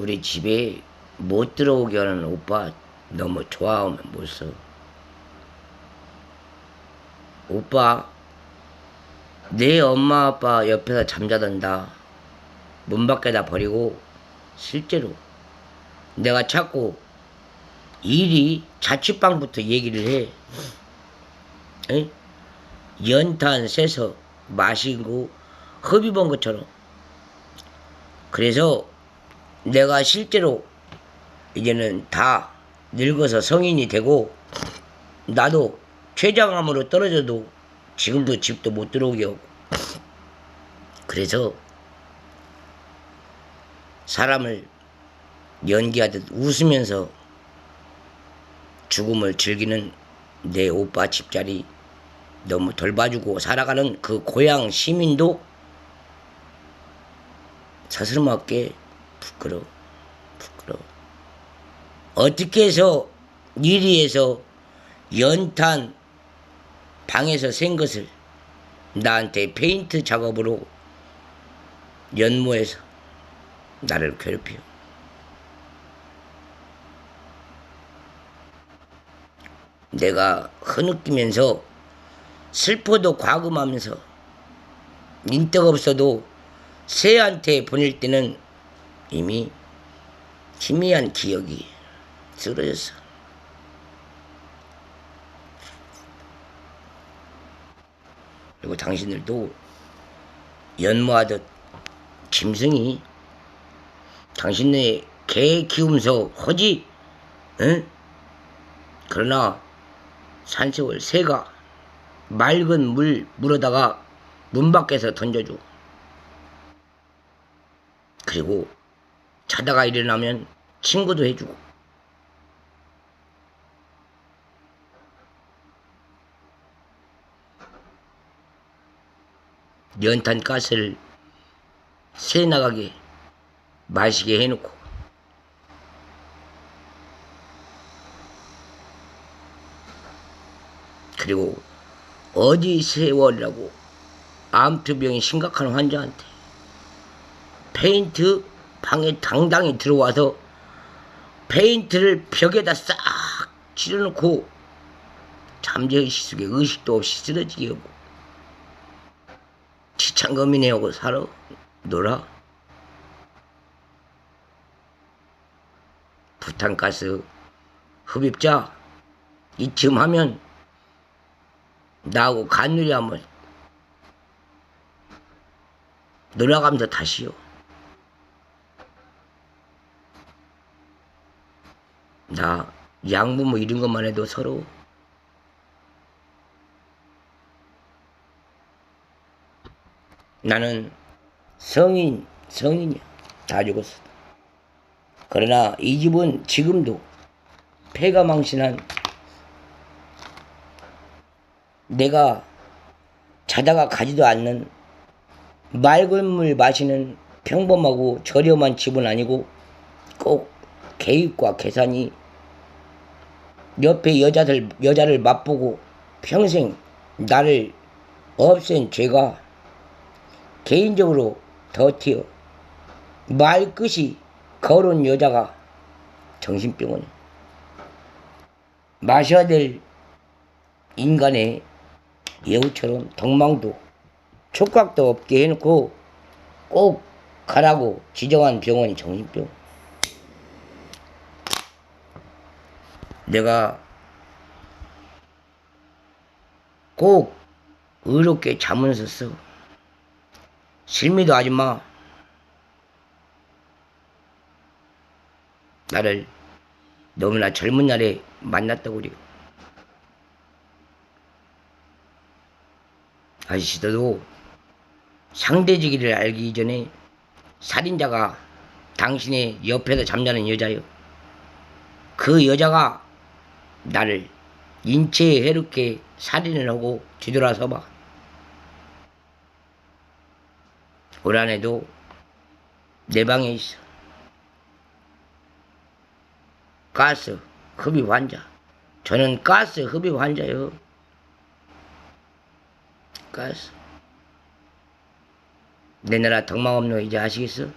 우리 집에 못 들어오게 하는 오빠 너무 좋아하면 못 써. 오빠, 내 엄마 아빠 옆에서 잠자던다. 문 밖에다 버리고 실제로 내가 자꾸 일이 자취방부터 얘기를 해. 에? 연탄 새서 마시고 흡입한 것처럼. 그래서 내가 실제로 이제는 다 늙어서 성인이 되고 나도 췌장암으로 떨어져도 지금도 집도 못 들어오게 하고. 그래서 사람을 연기하듯 웃으면서 죽음을 즐기는 내 오빠 집자리 너무 돌봐주고 살아가는 그 고향 시민도 서스름하게 부끄러워 부끄러워 어떻게 해서 일위에서 연탄 방에서 센 것을 나한테 페인트 작업으로 연모해서 나를 괴롭혀. 내가 흐느끼면서 슬퍼도 과금하면서 인덕 없어도 새한테 보낼 때는 이미 희미한 기억이 쓰러졌어. 그리고 당신들도 연모하듯 짐승이 당신네 개 키우면서 허지, 응? 그러나 산세월 새가 맑은 물 물어다가 문 밖에서 던져줘. 그리고 자다가 일어나면 친구도 해주고. 연탄 가스를 새 나가게 마시게 해놓고 그리고 어디 세월이라고 암투병이 심각한 환자한테 페인트 방에 당당히 들어와서 페인트를 벽에다 싹 칠해놓고 잠재의식 속에 의식도 없이 쓰러지게 하고 지창검이네 하고 살아 놀아 부탄가스 흡입자 이쯤 하면 나하고 간누리 한번 놀아가면서 다시요. 나 양부 뭐 이런 것만 해도 서로 나는 성인 성인이야 다 죽었어. 그러나 이 집은 지금도 폐가 망신한 내가 자다가 가지도 않는 맑은 물 마시는 평범하고 저렴한 집은 아니고 꼭 계획과 계산이 옆에 여자들 여자를 맛보고 평생 나를 없앤 죄가 개인적으로 더 튀어 말끝이 거론 여자가 정신병원 마셔야 될 인간의 예우처럼 덕망도 촉각도 없게 해놓고 꼭 가라고 지정한 병원이 정신병. 내가 꼭 의롭게 잠을 섰어. 실미도 하지 마. 나를 너무나 젊은 날에 만났다고 그래요. 아저씨들도 상대지기를 알기 전에 살인자가 당신의 옆에서 잠자는 여자요. 그 여자가 나를 인체에 해롭게 살인을 하고 뒤돌아서 봐. 올 한해도 내 방에 있어. 가스 흡입 환자. 저는 가스 흡입 환자요. 가스. 내 나라 덕망 거 이제 아시겠어?